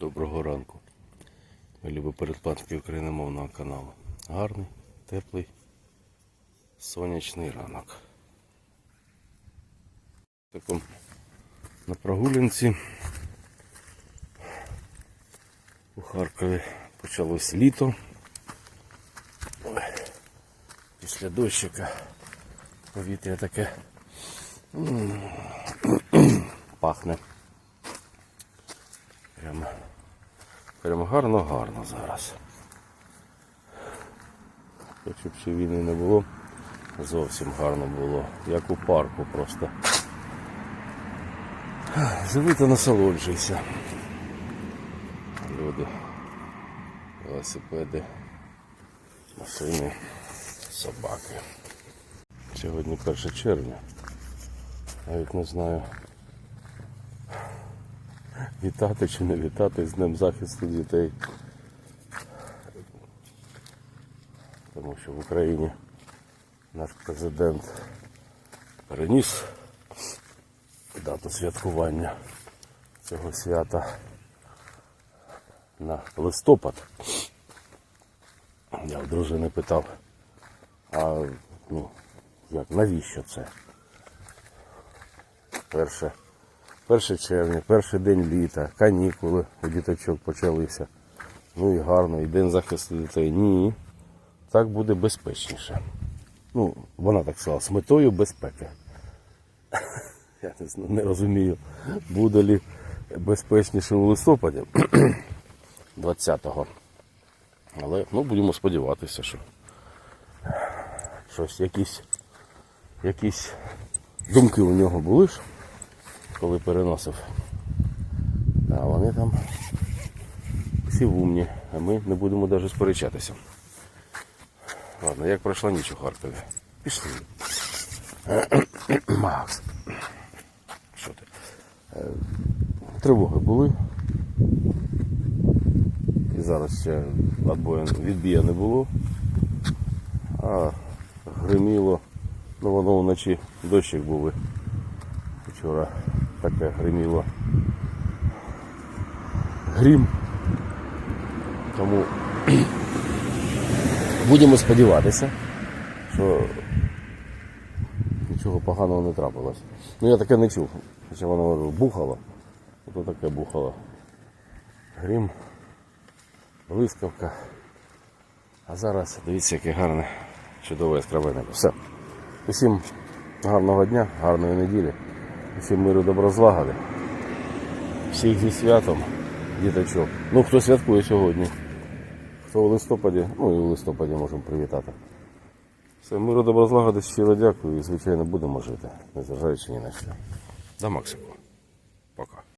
Доброго ранку. Любимо передплатники україномовного каналу. Гарний, теплий, сонячний ранок. Таком на прогулянці у Харкові почалось літо. Після дощика повітря таке пахне. Прямо, прямо гарно-гарно зараз. Якщо б ще війни не було, зовсім гарно було, як у парку просто. Живи та насолоджуйся. Люди, велосипеди, машини, собаки. Сьогодні 1 червня. Навіть не знаю, вітати чи не вітати з Днем захисту дітей. Тому що в Україні наш президент переніс дату святкування цього свята на листопад. Я в дружини питав, а ну, як, навіщо це? Перше, 1 червня, перший день літа, канікули у діточок почалися. Ну і гарно, і день захисту дітей. Ні. Так буде безпечніше. Ну, вона так сказала, з метою безпеки. Я не, розумію, буде ли безпечніше у листопаді 20-го. Але ну, будемо сподіватися, що щось, якісь, якісь думки у нього були ж, коли переносив. А вони там всі в умні, а ми не будемо навіть сперечатися. Ладно, як пройшла ніч у Харкові? Пішли. Макс. Що ти? Е, Тривоги були. І зараз ще відбія не було. А гриміло. Ну воно вночі дощик був. Вчора таке гриміло. Грім. Тому будемо сподіватися, що нічого поганого не трапилось. Ну я таке не чув. Хоча воно бухало, то таке бухало. Грім, блискавка. А зараз дивіться, яке гарне, чудове яскраве небо. Все. Усім гарного дня, гарної неділі, усім миру добро злагоди. Всіх зі святом, діточок. Ну, хто святкує сьогодні. Хто у листопаді, ну і у листопаді можемо привітати. Все, миру доброзлагоди, щиро дякую і, звичайно, будемо жити, незважаючи ні на що. До Максику.